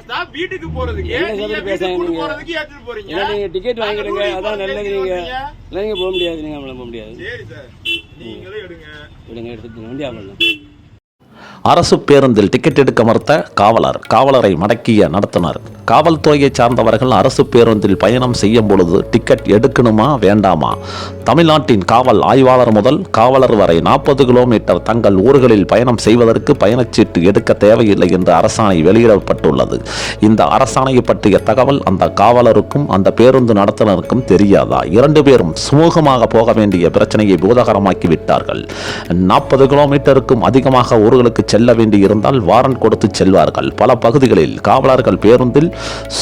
Staff வீட்டுக்கு போறதுக்கு. நீங்க வீட்டுக்கு? போறதுக்கு ஏத்துட்டு போறீங்க. நீங்க டிக்கெட் வாங்கிடுங்க. அதான் நல்லது நீங்க. வந்தீங்க. இல்லை நீங்க போக முடியாது. நீங்க போக முடியாது. சரி சார். நீங்களும் எடுங்க. விடுங்க எடுத்துட்டு வண்டி ஆகலாம் அரசு பேருந்தில் டிக்கெட் எடுக்க மறுத்த காவலர் காவலரை மடக்கிய நடத்தினர். காவல்துறையை சார்ந்தவர்கள் அரசு பேருந்தில் பயணம் செய்யும் பொழுது டிக்கெட் எடுக்கணுமா வேண்டாமா? தமிழ்நாட்டின் காவல் ஆய்வாளர் முதல் காவலர் வரை நாற்பது கிலோமீட்டர் தங்கள் ஊர்களில் பயணம் செய்வதற்கு பயணச்சீட்டு எடுக்க தேவையில்லை என்று அரசாணை வெளியிடப்பட்டுள்ளது. இந்த அரசாணையை பற்றிய தகவல் அந்த காவலருக்கும் அந்த பேருந்து நடத்துனருக்கும் தெரியாதா? இரண்டு பேரும் சுமூகமாக போக வேண்டிய பிரச்சனையை பூதகரமாக்கி விட்டார்கள். நாற்பது கிலோமீட்டருக்கும் அதிகமாக ஊர்களுக்கு செல்ல வேண்டியிருந்தால் வாரண்ட் கொடுத்து செல்வார்கள். பல பகுதிகளில் காவலர்கள் பேருந்தில்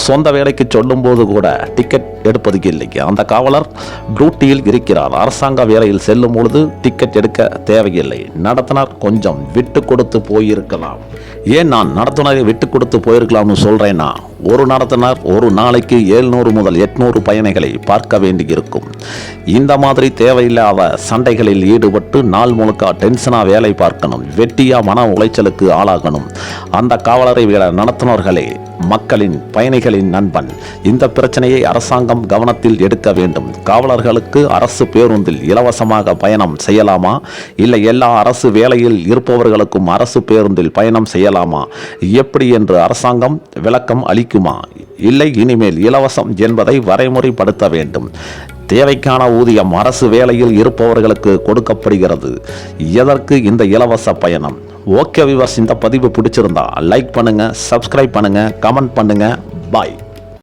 சொந்த வேலைக்கு சொல்லும்போது கூட டிக்கெட் எடுப்பது இல்லை. அந்த காவலர் டியூட்டியில் இருக்கிறார். அரசாங்க வேலையில் செல்லும் பொழுது டிக்கெட் எடுக்க தேவையில்லை. நடத்தினார் கொஞ்சம் விட்டு கொடுத்து போயிருக்கலாம். ஏன் நான் நடத்துனரை விட்டு கொடுத்து போயிருக்கலாம்னு சொல்கிறேன்னா ஒரு நடத்துனர் ஒரு நாளைக்கு எழுநூறு முதல் எட்நூறு பயணிகளை பார்க்க வேண்டியிருக்கும். இந்த மாதிரி தேவையில்லாத சண்டைகளில் ஈடுபட்டு நாள் முழுக்க டென்ஷனாக வேலை பார்க்கணும் வெட்டியா மன உளைச்சலுக்கு ஆளாகணும். அந்த காவலரை விட நடத்துனர்களே மக்களின் பயணிகளின் நண்பன். இந்த பிரச்சனையை அரசாங்கம் கவனத்தில் எடுக்க வேண்டும். காவலர்களுக்கு அரசு பேருந்தில் இலவசமாக பயணம் செய்யலாமா? இல்லை எல்லா அரசு வேலையில் இருப்பவர்களுக்கும் அரசு பேருந்தில் பயணம் செய்யலாமா? எப்படி என்று அரசாங்கம் விளக்கம் அளிக்குமா? இல்லை இனிமேல் இலவசம் என்பதை வரைமுறைப்படுத்த வேண்டும். தேவைக்கான ஊதியம் அரசு வேலையில் இருப்பவர்களுக்கு கொடுக்கப்படுகிறது. எதற்கு இந்த இலவச பயணம்? ஓகே விவாஸ் இந்த பதிவு பிடிச்சிருந்தா லைக் பண்ணுங்கள் சப்ஸ்கிரைப் பண்ணுங்கள் கமெண்ட் பண்ணுங்கள் பாய்